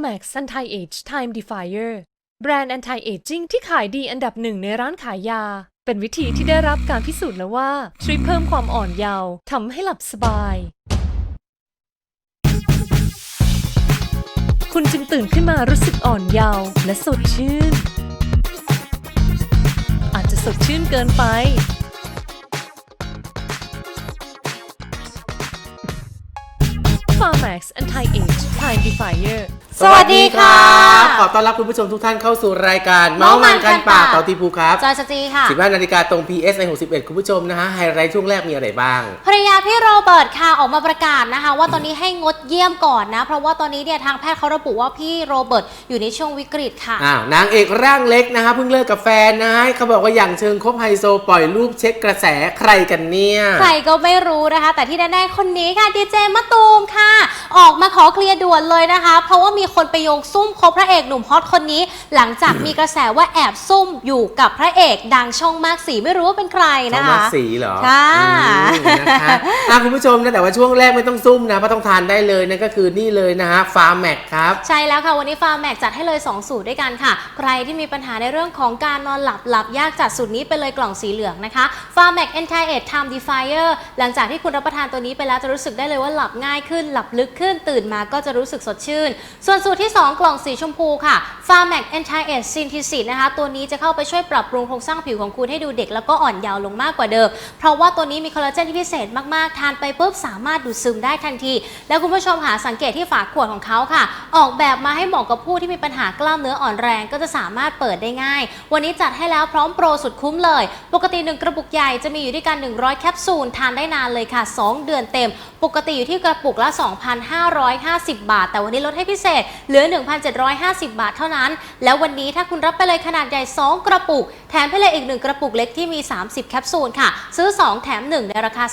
Pharmax Anti Age Time Defier แบรนด์ Anti Aging ที่ขายดีอันดับหนึ่งในร้านขายยา เป็นวิธีที่ได้รับการพิสูจน์แล้วว่าช่วยเพิ่มความอ่อนเยาว์ทำให้หลับสบาย คุณจึงตื่นขึ้นมารู้สึกอ่อนเยาว์และสดชื่น อาจจะสดชื่นเกินไป Pharmax Anti Age Time Defier สวัสดีค่ะขอต้อนรับคุณผู้ชมทุกท่านเข้าสู่รายการ เมาส์เมาส์มันกันปากมันกันปากต่อทีภูครับจอยสตรีค่ะ 15 นาฬิกาตรง PS ใน61 คุณผู้ชมนะฮะ ไฮไลท์ช่วงแรกมีอะไรบ้าง ภรรยาพี่โรเบิร์ตค่ะออกมาประกาศนะคะ ว่าตอนนี้ให้งดเยี่ยมก่อนนะ เพราะว่าตอนนี้เนี่ยทางแพทย์เขาระบุว่าพี่โรเบิร์ตอยู่ในช่วงวิกฤตค่ะอ้าวนางเอกร่างเล็กนะฮะเพิ่งเลิกกับแฟนนะฮะเขาบอกว่าอย่างเชิงคบไฮโซปล่อยรูปเช็คกระแสใครกันเนี่ยใครก็ไม่รู้นะคะ แต่ที่แน่ๆคนนี้ค่ะดีเจมะตูมค่ะ ออกมาขอเคลียร์ด่วนเลยนะคะ เพราะว่ามีคนไปโยงซุ่มคบพระเอกหนุ่มฮอตคนนี้ หลังจากมีกระแสว่าแอบซุ่มอยู่กับพระเอกดังช่องมากสีไม่รู้ว่าเป็นใครทอนะมัคะสสีเหรอค่ะอืมนะคะอะคุณผู้ชมนะแต่ว่าช่วงแรกไม่ต้องซุ่มนะเพราะต้องทานได้เลยนั่นก็คือนี่เลยนะฮะฟาร์แม็กครับ ใช่แล้วค่ะ วันนี้ฟาร์แม็กจัดให้เลย 2 สูตรด้วยกันค่ะ ใครที่มีปัญหาในเรื่องของการนอนหลับหลับยากจัดสูตรนี้ไปเลยกล่องสีเหลืองนะคะฟาร์แม็ก Anti Age Time Defier หลังจากที่คุณรับประทานตัวนี้ไปแล้วจะรู้สึกได้เลยว่าหลับง่ายขึ้น หลับลึกขึ้นตื่นมาก็จะรู้สึกสดชื่นส่่วนสูตรที่ 2 กล่องสีชมพูค่ะฟาร์แม็ก Anti Age Synthesis นะคะ ตัวนี้จะเข้าไปช่วยปรับปรุงโครงสร้างผิวของคุณให้ดูเด็กแล้วก็อ่อนเยาว์ลงมากกว่าเดิม เพราะว่าตัวนี้มีคอลลาเจนที่พิเศษมาก ๆ ทานไปปุ๊บสามารถดูดซึมได้ทันที แล้วคุณผู้ชมหาสังเกตที่ฝาขวดของเขาค่ะ ออกแบบมาให้เหมาะกับผู้ที่มีปัญหากล้ามเนื้ออ่อนแรงก็จะสามารถเปิดได้ง่าย วันนี้จัดให้แล้วพร้อมโปรสุดคุ้มเลย ปกติ 1 กระปุกใหญ่จะมีอยู่ด้วยกัน 100 แคปซูลทานได้นานเลยค่ะ 2 เดือนเต็ม ปกติอยู่ที่กระปุกละ 2,550 บาท แต่วันนี้ลดให้พิเศษเหลือ 1,750 บาทเท่านั้น แล้ววันนี้ถ้าคุณรับไปเลยขนาดใหญ่ 2 กระปุก แถมไปเลยอีก 1 กระปุกเล็กที่มี 30 แคปซูลค่ะ ซื้อ 2 แถม 1 ในราคา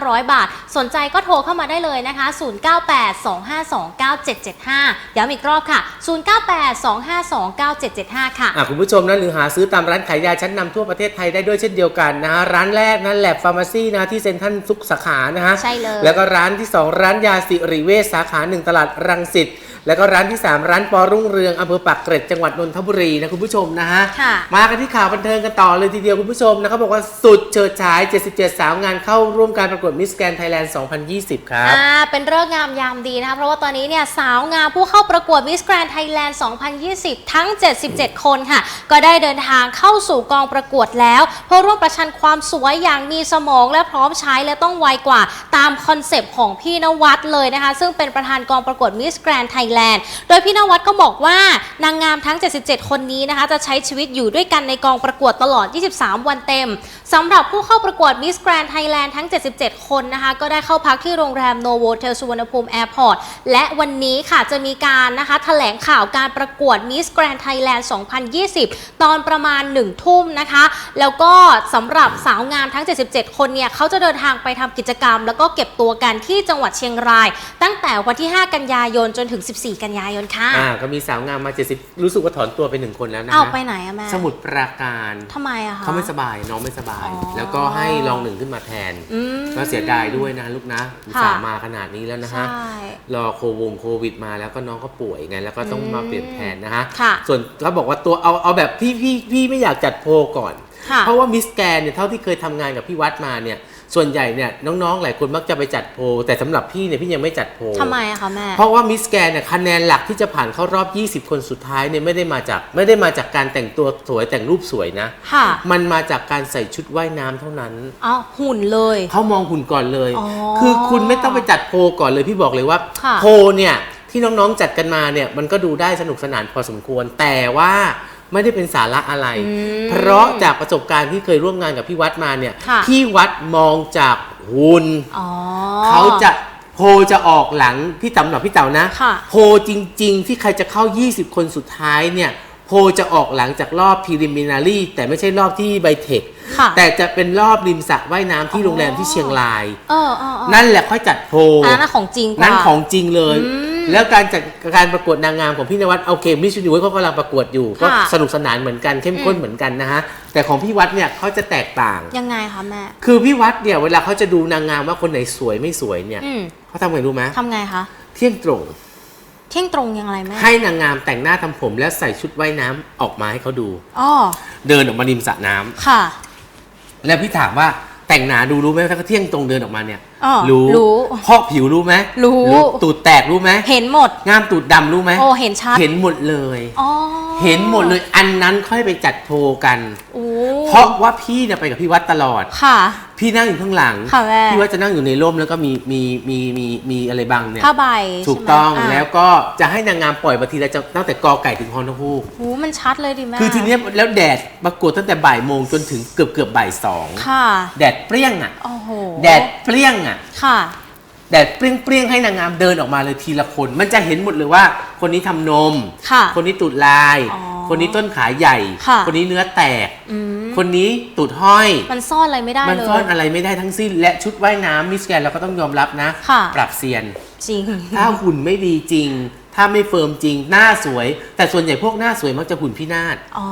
3,500 บาท สนใจก็โทรเข้ามาได้เลยนะคะ 0982529775 ย้ำอีกรอบค่ะ 0982529775 ค่ะ อะคุณผู้ชมนะหรือหาซื้อตามร้านขายยาชั้นนำทั่วประเทศไทยได้ด้วยเช่นเดียวกันนะฮะร้านแรกนะแลบฟาร์มาซีนะที่เซ็นทรัลซุกสาขานะฮะใช่เลย แล้วก็ร้านที่ 2 ร้านยาสิริเวชสาขา 1 ตลาดรังสิต แล้วก็ร้านที่ 3 ร้านปอรุ่งเรืองอำเภอปากเกร็ดจังหวัดนนทบุรีนะคุณผู้ชมนะฮะค่ะมากันที่ข่าวบันเทิงกันต่อเลยทีเดียวคุณผู้ชมนะเขาบอกว่าสุดเฉิดฉาย 77 สาวงานเข้าร่วมการประกวดมิสแกนไทยแลนด์2020 ครับอ่าเป็นเรื่องงามยามดีนะคะเพราะว่าตอนนี้เนี่ยสาวงามผู้เข้าประกวด Miss Grand Thailand 2020 ทั้ง 77 คนค่ะ ก็ได้เดินทางเข้าสู่กองประกวดแล้ว เพื่อร่วมประชันความสวยอย่างมีสมองและพร้อมใช้และต้องไวกว่า ตามคอนเซปต์ของพี่นวัดเลยนะคะ ซึ่งเป็นประธานกองประกวด Miss Grand Thailand โดยพี่นวัดก็บอกว่านางงามทั้ง 77 คนนี้นะคะ จะใช้ชีวิตอยู่ด้วยกันในกองประกวดตลอด 23 วันเต็มสำหรับผู้เข้าประกวด Miss Grand Thailand ทั้ง 77 คนนะคะ ก็ได้เข้าพักที่โรงแรมโนโวเทลสุวรรณภูมิแอร์พอร์ตและวันนี้ค่ะจะมีการนะคะแถลงข่าวการประกวด Miss Grand Thailand 2020 ตอนประมาณ 1 ทุ่มนะคะ แล้วก็สำหรับสาวงามทั้ง 77 คนเนี่ยเขาจะเดินทางไปทำกิจกรรม แล้วก็เก็บตัวกันที่จังหวัดเชียงราย ตั้งแต่วันที่ 5 กันยายนจนถึง14 กันยายนค่ะอ่าก็มีสาวงามมา 70 รู้สึกว่าถอนตัวไปหนึ่งคนแล้วนะเอาฮะไปไหนอะแม่สมุดปราการทำไมอะคะ เขาไม่สบายน้องไม่สบาย อ๋อ แล้วก็ให้ลองหนึ่งขึ้นมาแทน อืม ก็เสียดายด้วยนะลูกนะอุตค่ะ สาห์มาขนาดนี้แล้วนะฮะใช่รอโควงโควิดมาแล้วก็น้องก็ป่วยไงแล้วก็ต้องอืมมาเปลี่ยนแทนนะฮะ ค่ะ ส่วนเขาบอกว่าตัวเอาเอาแบบพี่พี่พี่ไม่อยากจัดโพลก่อน ค่ะ เพราะว่ามิสแกนเนี่ยเท่าที่เคยทำงานกับพี่วัดมาเนี่ย ส่วนใหญ่เนี่ยน้องๆ หลายคนมักจะไปจัดโพลแต่สำหรับพี่เนี่ยพี่ยังไม่จัดโพลทำไมอะคะแม่ เพราะว่ามิสแกนเนี่ยคะแนนหลักที่จะผ่านเข้ารอบ 20 คนสุดท้ายเนี่ยไม่ได้มาจากไม่ได้มาจากการแต่งตัวสวยแต่งรูปสวยนะค่ะมันมาจากการใส่ชุดว่ายน้ำเท่านั้นอ๋อหุ่นเลยเขามองหุ่นก่อนเลยอ๋อคือคุณไม่ต้องไปจัดโพลก่อนเลยพี่บอกเลยว่าค่ะโพลเนี่ยที่น้องๆจัดกันมาเนี่ยมันก็ดูได้สนุกสนานพอสมควรแต่ว่า ไม่ได้เป็นสาระอะไรอืมเพราะจากประสบการณ์ที่เคยร่วมงานกับพี่วัดมาเนี่ยค่ะพี่วัดมองจากหุ่นอ๋อเขาจะโพลจะออกหลังพี่เต๋าหน่อยพี่เต๋านะค่ะโพลจริง ๆ ที่ใครจะเข้า 20 คนสุดท้ายเนี่ยโพลจะออกหลังจากรอบ preliminary แต่ไม่ใช่รอบที่ไบเทคค่ะแต่จะเป็นรอบริมสระว่ายน้ำที่โรงแรมที่เชียงรายเออเออเออนั่นแหละค่อยจัดโพลอันนั้นนะของจริงกว่านั่นของจริงเลยอืม แล้วการจัดการประกวดนางงามของพี่นวัดโอเคมิส s ูนิเวิร์เขากำลังประกวดอยู่ก็ค่ะสนุกสนานเหมือนกันเข้มข้นอืมเหมือนกันนะฮะแต่ของพี่วัดเนี่ยเขาจะแตกต่างยังไงคะแม่คือพี่วัดเนี่ยเวลาเขาจะดูนางงามว่าคนไหนสวยไม่สวยเนี่ยอืมเขาทำไงรู้ไหมทำไงคะเที่ยงตรงเที่ยงตรงยังไงแม่ให้นางงามแต่งหน้าทำผมและใส่ชุดว่ายน้ำออกมาให้เขาดูอ๋อเดินออกมาริมสระน้ำค่ะ แล้วพี่ถามว่า แต่งหนาดูรู้ไหมถ้าเขาเที่ยงตรงเดินออกมาเนี่ยอ๋อรู้รู้พอกผิวรู้ไหมรู้ ตูดแตกรู้ไหมเห็นหมดง่ามตูดดำรู้ไหมโอ้เห็นชัดเห็นหมดเลย อ๋อเห็นหมดเลยอันนั้นค่อยไปจัดโทรกัน โอ้ เพราะว่าพี่เนี่ยไปกับพี่วัดตลอด ค่ะ พี่นั่งอยู่ข้างหลัง ค่ะแม่พี่วัดจะนั่งอยู่ในร่มแล้วก็มีมีมีมีมีอะไรบังเนี่ยผ้าใบถูกใช่ไหมต้องะแล้วก็จะให้นางงามปล่อยบางทีเราจะตั้งแต่กอไก่ถึงฮอนฮูกโอ้มันชัดเลยดิแม่คือทีเนี้ยแล้วแดดประกวดตั้งแต่บ่ายโมงจนถึงเกือบเกือบบ่ายสองค่ะแดดเปรี้ยงอะ โอ้โหแดดเปรี้ยงอะ ค่ะ แดดเปรี้ยงเปรี้ยงๆให้นางงามเดินออกมาเลยทีละคน มันจะเห็นหมดเลยว่า คนนี้ทำนม ค่ะคนนี้ตูดลาย อ๋อคนนี้ต้นขาใหญ่ ค่ะ คนนี้เนื้อแตก อืม คนนี้ตูดห้อย มันซ่อนอะไรไม่ได้มันเลยซ่อนอะไรไม่ได้ทั้งสิ้น และชุดว่ายน้ำมิสแกนเราก็ต้องยอมรับนะ ค่ะปรับเซียน จริง ถ้าหุ่นไม่ดีจริง ถ้าไม่เฟิร์มจริง หน้าสวย แต่ส่วนใหญ่พวกหน้าสวยมักจะหุ่นพินาศ อ๋อ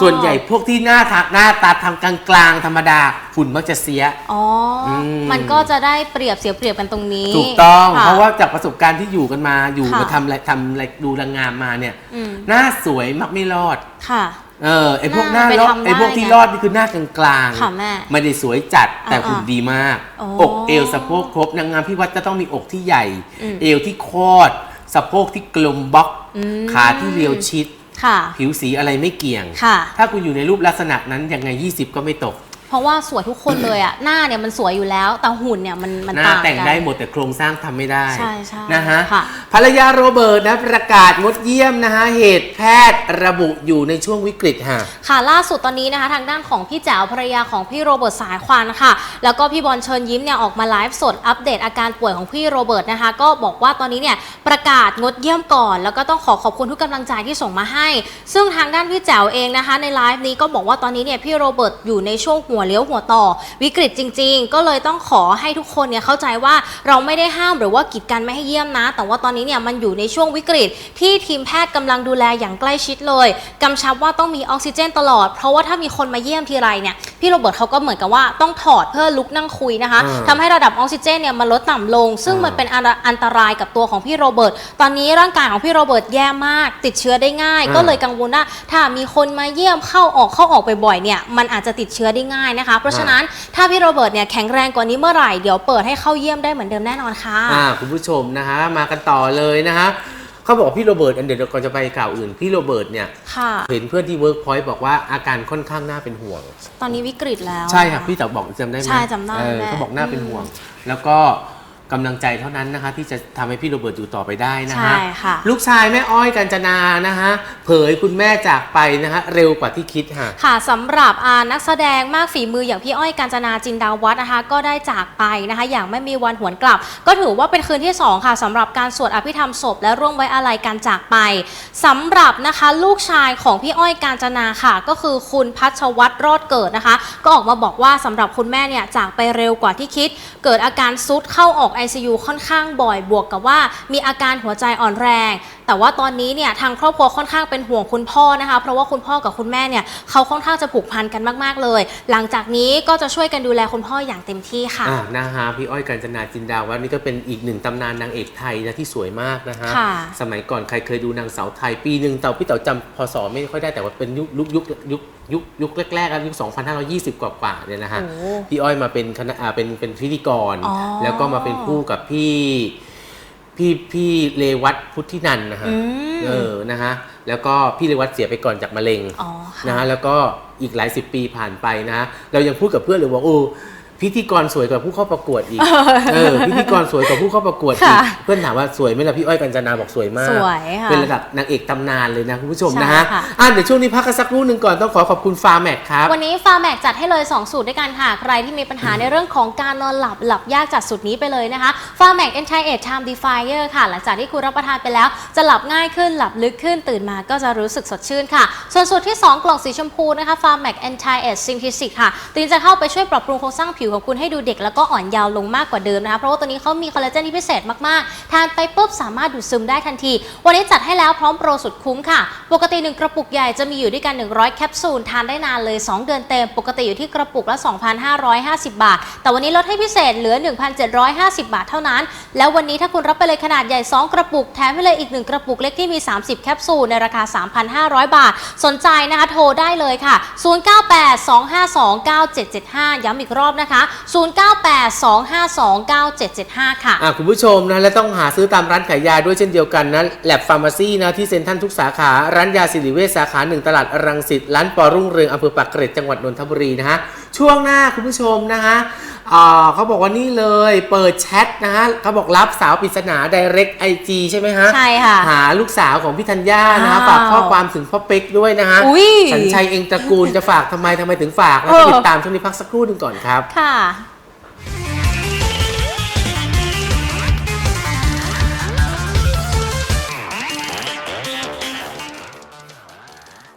ส่วนใหญ่พวกที่หน้าทักหน้าตาทำกลางๆธรรมดา หุ่นมักจะเสีย อ๋ออม มันก็จะได้เปรียบเสียเปรียบกันตรงนี้ถูกต้อง ค่ เพราะว่าจากประสบการณ์ที่อยู่กันมา อยู่ค่ะ มาทำอะไรทำอะไรดูนางงามมาเนี่ย อืมหน้าสวยมักไม่รอด ค่ะ เออไอพวกหหน้าน้ารอดไปทำได้ไอพวกที่ไงรอดนี่คือหน้ากลางๆค่ะแม่ไม่ได้สวยจัดแต่อ่าๆหุ่นดีมาก โอ้อกเอวสะโพกครบนางงามพี่วัดจะต้องมีอกที่ใหญ่ อืมเอวที่โคดสะโพกที่กลมบล็อก อืม ขาที่เรียวชิด ค่ะ ผิวสีอะไรไม่เกี่ยง ค่ะ ถ้าคุณอยู่ในรูปลักษณะนั้นยังไง 20 ก็ไม่ตก เพราะว่าสวยทุกคนเลยอะหน้าเนี่ยมันสวยอยู่แล้ว แต่หุ่นเนี่ยมันมันหน้าต่างแต่งกันได้หมดแต่โครงสร้างทำไม่ได้ใช่ใช่นะฮะค่ะ ภรรยาโรเบิร์ตนะประกาศงดเยี่ยมนะฮะเหตุแพทย์ระบุอยู่ในช่วงวิกฤตฮะ ค่ะล่าสุดตอนนี้นะคะทางด้านของพี่แจ๋วภรรยาของพี่โรเบิร์ตสายควันค่ะ แล้วก็พี่บอลเชิญยิ้มเนี่ยออกมาไลฟ์สดอัปเดตอาการป่วยของพี่โรเบิร์ตนะคะ ก็บอกว่าตอนนี้เนี่ยประกาศงดเยี่ยมก่อน แล้วก็ต้องขอขอบคุณทุกกำลังใจที่ส่งมาให้ ซึ่งทางด้านพี่แจ๋วเองนะคะ ในไลฟ์นี้ก็บอกว่าตอนนี้เนี่ยพี่โรเบิร์ตอยู่ในช่วงหัวเลี้ยวหัวต่อ วิกฤตจริง ๆ ก็เลยต้องขอให้ทุกคนเนี่ยเข้าใจว่าเราไม่ได้ห้ามหรือว่ากีดกันไม่ให้เยี่ยมนะ แต่ว่าตอนนี้เนี่ยมันอยู่ในช่วงวิกฤต ที่ทีมแพทย์กำลังดูแลอย่างใกล้ชิดเลยกำชับว่าต้องมีออกซิเจนตลอด เพราะว่าถ้ามีคนมาเยี่ยมทีไรเนี่ยพี่โรเบิร์ตเขาก็เหมือนกับว่าต้องถอดเพื่อลุกนั่งคุยนะคะอ่าทำให้ระดับออกซิเจนเนี่ยมันลดต่ำลง ซึ่งอ่ามัมันเป็นอันอันตรายกับตัวของพี่โรเบิร์ตตอนนี้ร่างกายของพี่โรเบิร์ตแย่มาก ติดเชื้อได้ง่ายอ่าก็เลยกังวลว่าถ้ามีคนมาเยี่ยมเข้าออกเข้าออกบ่อยๆเนี่ยมันอาจจะติดเชื้อได้ง่ายนะคะ เพราะฉะนั้นถ้าพี่โรเบิร์ตเนี่ยแข็งแรงกว่านี้เมื่อไหร่เดี๋ยวเปิดให้เข้าเยี่ยมได้เหมือนเดิมแน่นอนค่ะ อ่าคุณผู้ชมนะฮะมากันต่อเลยนะฮะเขาบอกพี่โรเบิร์ตอันเดี๋ยวก่อนจะไปข่าวอื่นพี่โรเบิร์ตเนี่ยค่ะ เห็นเพื่อนที่เวิร์กพอยต์บอกว่าอาการค่อนข้างน่าเป็นห่วง ตอนนี้วิกฤตแล้วใช่ครับพี่เต๋อบอกจำได้ไหมใช่จำได้เออแม่ เขาบอกน่าเป็นห่วง แล้วก็ กำลังใจเท่านั้นนะคะ ที่จะทำให้พี่โรเบิร์ตอยู่ต่อไปได้นะใช่ฮะค่ะ ลูกชายแม่อ้อยกัญจนานะฮะเผยคุณแม่จากไปนะฮะเร็วกว่าที่คิดค่ะ ค่ะสำหรับอ่านักแสดงมากฝีมืออย่างพี่อ้อยกาญจนาจินดาวัฒน์นะคะ ก็ได้จากไปนะคะ อย่างไม่มีวันหวนกลับ ก็ถือว่าเป็นคืนที่2ค่ะสำหรับการสวดอภิธรรมศพและร่วมไว้อาลัยการจากไปสำหรับนะคะลูกชายของพี่อ้อยกาญจนาค่ะ ก็คือคุณพัชวัตรรอดเกิดนะคะ ก็ออกมาบอกว่าสำหรับคุณแม่เนี่ยจากไปเร็วกว่าที่คิด เกิดอาการซุดเข้าออก ICU ค่อนข้างบ่อยบวกกับว่ามีอาการหัวใจอ่อนแรง แต่ว่าตอนนี้เนี่ยทางครอบครัวค่อนข้างเป็นห่วงคุณพ่อนะคะ เพราะว่าคุณพ่อกับคุณแม่เนี่ยเขาค่อนข้างจะผูกพันกันมาก ๆ เลย หลังจากนี้ก็จะช่วยกันดูแลคุณพ่ออย่างเต็มที่ค่ะ อ่านะฮะพี่อ้อยกัญจนาจินดาวัฒน์นี่ก็เป็นอีกหนึ่งตำนานนางเอกไทยนะที่สวยมากนะฮะค่ะ สมัยก่อนใครเคยดูนางสาวไทยปีหนึ่งแต่พี่เต๋อจำพศไม่ค่อยได้แต่ว่าเป็นยุคยุคยุคยุคยุคยุคแรกๆอะยุค 2520กว่าๆเนี่ยนะฮะโอ้ พี่อ้อยมาเป็นคณะอ่าเป็นเป็นพิธีกร อ๋อ แล้วก็มาเป็นคู่กับพี่ พี่พี่เลวัตพุทธินันท์นะฮะ อืม เออ นะฮะ แล้วก็พี่เลวัตเสียไปก่อนจากมะเร็ง อ๋อค่ะ นะฮะแล้วก็อีกหลายสิบปีผ่านไปนะฮะเรายังพูดกับเพื่อนเลยว่าโอ้ พิธีกรสวยกว่าผู้เข้าประกวดอีก เออ พิธีกรสวยกว่าผู้เข้าประกวดอีกค่ะเพื่อนถามว่าสวยไหมล่ะพี่อ้อยกัญจนาบอกสวยมาก สวยค่ะ เป็นระดับนางเอกตำนานเลยนะคุณผู้ชมนะใช่ฮะค่ะอะเดี๋ยวช่วงนี้พักกันสักครู่หนึ่งก่อนต้องขอขอบคุณฟาร์แม็กครับ วันนี้ฟาร์แม็กจัดให้เลย 2 สูตรด้วยกันค่ะ ใครที่มีปัญหาในเรื่องของการนอนหลับหลับยากจัดสูตรนี้ไปเลยนะคะฟาร์แม็ก Anti Age Time Defier ค่ะ หลังจากที่คุณรับประทานไปแล้ว จะหลับง่ายขึ้นหลับลึกขึ้นตื่นมาก็จะรู้สึกสดชื่นค่ะ ส่วนสูตรที่ 2 กล่องสีชมพูนะคะฟาร์แม็ก Anti Age Synthetic ค่ะตีนจะเข้าไปช่วยปรับปรุงโครงสร้างผิวผิวของคุณให้ดูเด็กแล้วก็อ่อนเยาว์ลงมากกว่าเดิมนะคะเพราะว่าตัวนี้เขามีคอลลาเจนที่พิเศษมากๆ ทานไปปุ๊บสามารถดูดซึมได้ทันที วันนี้จัดให้แล้วพร้อมโปรสุดคุ้มค่ะ ปกติ 1 กระปุกใหญ่จะมีอยู่ด้วยกัน 100 แคปซูล ทานได้นานเลย 2 เดือนเต็ม ปกติอยู่ที่กระปุกละ 2,550 บาท แต่วันนี้ลดให้พิเศษเหลือ 1,750 บาทเท่านั้น แล้ววันนี้ถ้าคุณรับไปเลยขนาดใหญ่ 2 กระปุกแถมให้เลยอีก 1 กระปุกเล็กที่มี 30 แคปซูลในราคา 3,500 บาท สนใจนะคะโทรได้เลยค่ะ 0982529775 ย้ำอีกรอบนะคะ0982529775 ค่ะ อะ คุณผู้ชมนะ และต้องหาซื้อตามร้านขายยาด้วยเช่นเดียวกันนะแลบฟาร์มาซีนะ ที่เซ็นทรัลทุกสาขา ร้านยาสิริเวชสาขาหนึ่งตลาดรังสิตร้านปอรุ่งเรืองอำเภอปากเกร็ดจังหวัดนนทบุรีนะฮะ ช่วงหน้าคุณผู้ชมนะฮะอ่าเขาบอกว่านี่เลยเปิดแชทนะฮะเขาบอกรับสาวปริศนา direct IG ใช่ไหมฮะ ใช่ค่ะ หาลูกสาวของพี่ธัญญานะฮะอ้าวฝากข้อความถึงพ่อเป๊กด้วยนะฮะอุ๊ยสัญชัยเองตระกูลจะฝากทำไมทำไมถึงฝากแล้วเออติดตามช่วงนี้พักสักครู่หนึ่งก่อนครับ ค่ะ